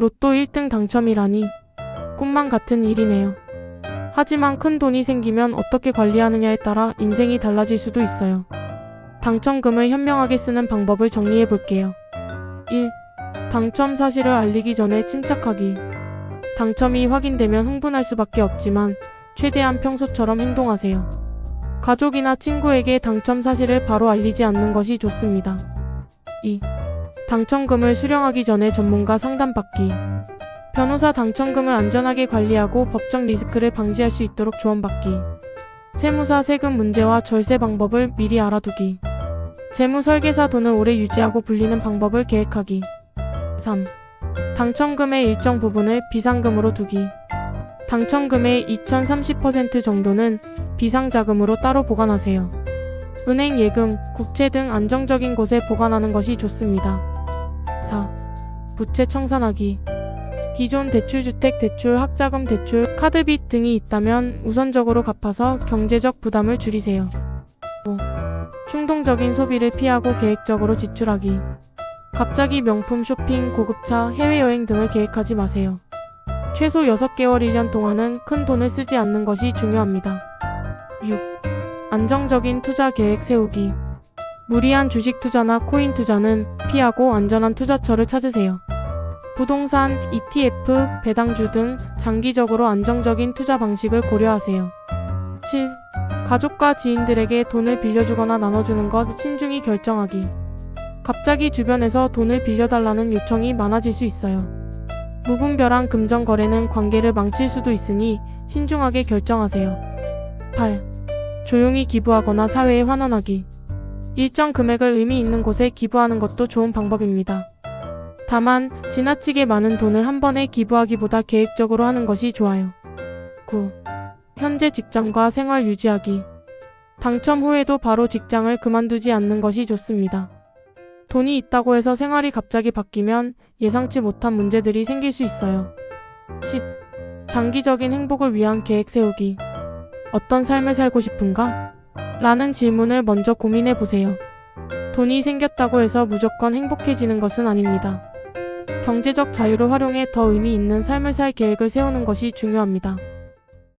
로또 1등 당첨이라니 꿈만 같은 일이네요. 하지만 큰 돈이 생기면 어떻게 관리하느냐에 따라 인생이 달라질 수도 있어요. 당첨금을 현명하게 쓰는 방법을 정리해 볼게요. 1. 당첨 사실을 알리기 전에 침착하기. 당첨이 확인되면 흥분할 수밖에 없지만 최대한 평소처럼 행동하세요. 가족이나 친구에게 당첨 사실을 바로 알리지 않는 것이 좋습니다. 2. 당첨금을 수령하기 전에 전문가 상담받기. 변호사 당첨금을 안전하게 관리하고 법적 리스크를 방지할 수 있도록 조언받기. 세무사 세금 문제와 절세 방법을 미리 알아두기. 재무 설계사 돈을 오래 유지하고 불리는 방법을 계획하기. 3. 당첨금의 일정 부분을 비상금으로 두기. 당첨금의 2030% 정도는 비상자금으로 따로 보관하세요. 은행 예금, 국채 등 안정적인 곳에 보관하는 것이 좋습니다. 4. 부채 청산하기. 기존 대출주택 대출, 학자금 대출, 카드빚 등이 있다면 우선적으로 갚아서 경제적 부담을 줄이세요. 5. 충동적인 소비를 피하고 계획적으로 지출하기. 갑자기 명품 쇼핑, 고급차, 해외여행 등을 계획하지 마세요. 최소 6개월 1년 동안은 큰 돈을 쓰지 않는 것이 중요합니다. 6. 안정적인 투자 계획 세우기. 무리한 주식 투자나 코인 투자는 피하고 안전한 투자처를 찾으세요. 부동산, ETF, 배당주 등 장기적으로 안정적인 투자 방식을 고려하세요. 7. 가족과 지인들에게 돈을 빌려주거나 나눠주는 것 신중히 결정하기. 갑자기 주변에서 돈을 빌려달라는 요청이 많아질 수 있어요. 무분별한 금전 거래는 관계를 망칠 수도 있으니 신중하게 결정하세요. 8. 조용히 기부하거나 사회에 환원하기. 일정 금액을 의미 있는 곳에 기부하는 것도 좋은 방법입니다. 다만 지나치게 많은 돈을 한 번에 기부하기보다 계획적으로 하는 것이 좋아요. 9. 현재 직장과 생활 유지하기. 당첨 후에도 바로 직장을 그만두지 않는 것이 좋습니다. 돈이 있다고 해서 생활이 갑자기 바뀌면 예상치 못한 문제들이 생길 수 있어요. 10. 장기적인 행복을 위한 계획 세우기. 어떤 삶을 살고 싶은가? 라는 질문을 먼저 고민해 보세요. 돈이 생겼다고 해서 무조건 행복해지는 것은 아닙니다. 경제적 자유를 활용해 더 의미 있는 삶을 살 계획을 세우는 것이 중요합니다.